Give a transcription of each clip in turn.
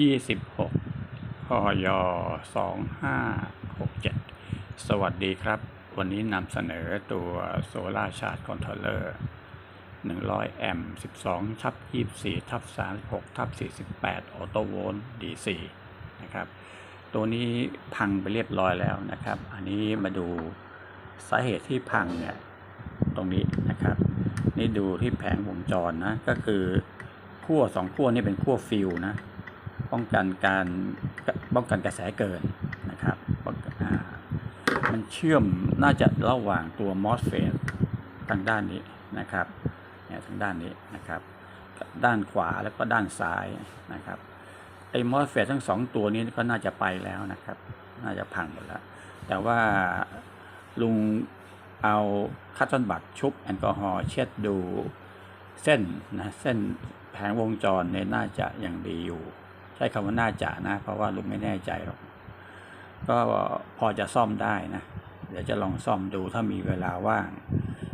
ยี่สิบหกพยสองห้าหกเจ็ดสวัสดีครับ วันนี้นำเสนอตัวโซลาชาร์จคอนโทรลเลอร์หนึ่งร้อยแอมป์สิบสองทับยี่สี่ทับสามหกทับสี่สิบแปดออโตโวลต์ดีสี่นะครับ ตัวนี้พังไปเรียบร้อยแล้วนะครับ อันนี้มาดูสาเหตุที่พังเนี่ย ตรงนี้นะครับ นี่ดูที่แผงวงจรนะ ก็คือขั้วสองขั้วนี่เป็นขั้วฟิลนะ ป้องกันการป้องกันกระแสเกินนะครับมันเชื่อมน่าจะระหว่างตัวมอสเฟตทางด้านนี้นะครับเนี่ยทางด้านนี้นะครับ ด้านขวาแล้วก็ด้านซ้ายนะครับไอ้มอสเฟตทั้งสองตัวนี้ก็น่าจะไปแล้วนะครับ น่าจะพังหมดแล้ว แต่ว่าลุงเอาคัตตอนบัตชุบแอลกอฮอล์เช็ดดูเส้นนะเส้นแผงวงจรเนี่ยน่าจะยังดีอยู่ ช้คำว่าน่าจะนะ เพราะว่าลุงไม่แน่ใจหรอกก็พอจะซ่อมได้นะ เดี๋ยวจะลองซ่อมดูถ้ามีเวลาว่าง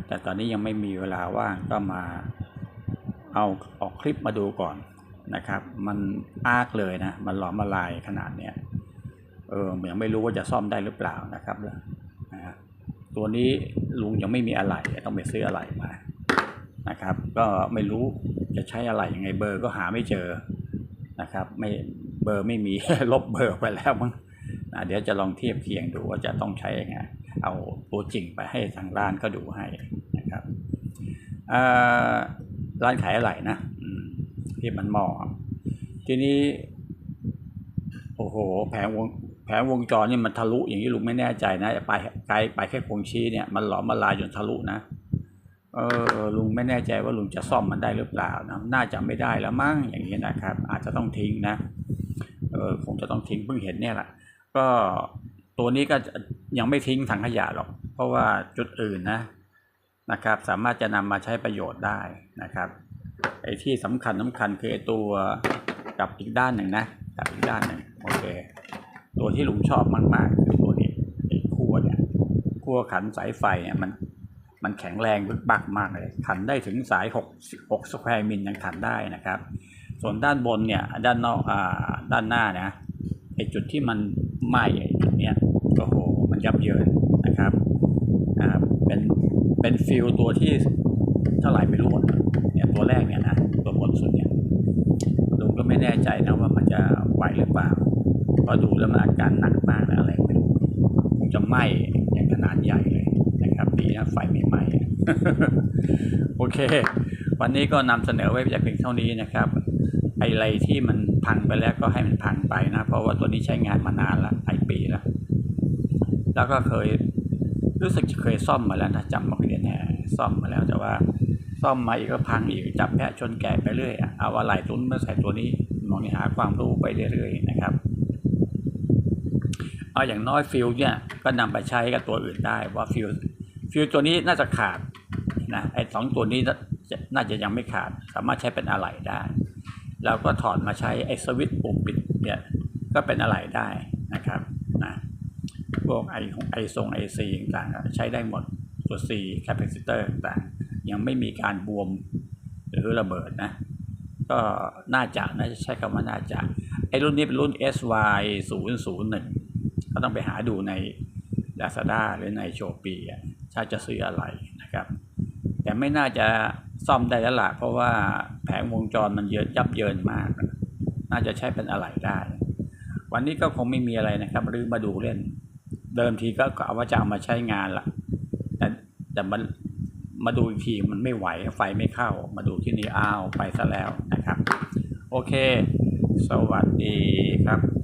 แต่ตอนนี้ยังไม่มีเวลาว่างก็มาเอาออกคลิปมาดูก่อนนะครับ มันอากเลยนะ มันหลอมละลายขนาดเนี้ยเออเหมือนไม่รู้ว่าจะซ่อมได้หรือเปล่านะครับนะฮะตัวนี้ลุงยังไม่มีอะไรต้องไปซื้ออะไรมานะครับ ก็ไม่รู้จะใช้อะไรยังไงเบอร์ก็หาไม่เจอ นะครับไม่เบอร์ไม่มีลบเบอร์ไปแล้วมั้งเดี๋ยวจะลองเทียบเคียงดูว่าจะต้องใช้ยังไงเอาตัวจริงไปให้ทางร้านก็ดูให้นะครับร้านขายอะไรนะที่มันหมอทีนี้โอ้โหแผงวงแผงวงจรนี่มันทะลุอย่างนี้ลุงไม่แน่ใจนะไปไกลไปแค่คงชี้เนี่ยมันหลอมละลายจนทะลุนะ เออลุงไม่แน่ใจว่าลุงจะซ่อมมันได้หรือเปล่านะน่าจะไม่ได้แล้วมั้งอย่างนี้นะครับ อาจจะต้องทิ้งนะเออคงจะต้องทิ้งเพิ่งเห็นเนี่ยแหละก็ตัวนี้ก็ยังไม่ทิ้งถังขยะหรอก เพราะว่าจุดอื่นนะนะครับ สามารถจะนำมาใช้ประโยชน์ได้นะครับไอ้ที่สำคัญสำคัญคือไอ้ตัวกับอีกด้านหนึ่งนะกับอีกด้านหนึ่งโอเคตัวที่ลุงชอบมากๆคือตัวนี้ไอ้ขั้วเนี่ยขั้วขันสายไฟเนี่ยมัน มันแข็งแรงบึกบักมากเลย ขันได้ถึงสาย 6 6สแควร์มิลยังขันได้นะครับ ส่วนด้านบนเนี่ยด้านนอกอ่าด้านหน้านะไอจุดที่มันไหม้จุดเนี้ยโอ้โหมันยับเยินนะครับอ่าเป็นเป็นฟิลตัวที่เท่าไหร่ไม่รู้หมดเนี่ยตัวแรกเนี่ยนะตัวบนสุดเนี่ยลุงก็ไม่แน่ใจนะว่ามันจะไหวหรือเปล่าเพราะดูแล้วมันอาการหนักมากนะอะไรไม่รู้คงจะไหม้อย่างขนาดใหญ่เลย ครับดีนะไฟไม่ไหม้โอเค วันนี้ก็นำเสนอไว้จากเพียงเท่านี้นะครับไอไรที่มันพังไปแล้วก็ให้มันพังไปนะ เพราะว่าตัวนี้ใช้งานมานานละหลายปีแล้ว แล้วก็เคยรู้สึกจะเคยซ่อมมาแล้วนะจำไม่ได้แน่ซ่อมมาแล้วแต่ว่า ซ่อมมาอีกก็พังอีกจับแพะชนแกะไปเรื่อยอะเอาอะไรตุ้นมาใส่ตัวนี้มองนี่หาความรู้ไปเรื่อยๆนะครับเอาอย่างน้อยฟิลเนี่ยก็นำไปใช้กับตัวอื่นได้ว่าฟิล ฟิลตัวนี้น่าจะขาดนะไอ้สองตัวนี้น่าจะยังไม่ขาด สามารถใช้เป็นอะไหล่ได้แล้วก็ถอดมาใช้ไอ้สวิตช์ปุ่มปิดเนี่ยก็เป็นอะไหล่ได้นะครับนะพวกไอของไอทรงไอซีต่างๆใช้ได้หมดตัว C แคปซิเตอร์ต่างๆยังไม่มีการบวมหรือระเบิดนะ ก็น่าจะน่าจะใช้คำว่าน่าจะ ไอรุ่นนี้เป็นรุ่น SY 0 0 1ก็ต้องไปหาดูใน Lazada หรือในโชปีอะ ถ้าจะซื้ออะไรนะครับ แต่ไม่น่าจะซ่อมได้แล้วล่ะเพราะว่าแผงวงจรมันเยอะยับเยินมาก น่าจะใช้เป็นอะไหล่ได้ วันนี้ก็คงไม่มีอะไรนะครับรื้อมาดูเล่น เดิมทีก็กะว่าจะเอามาใช้งานละแต่แต่มันมาดูอีกทีมันไม่ไหวไฟไม่เข้า มาดูที่นี่อ้าวไปซะแล้วนะครับ โอเค สวัสดีครับ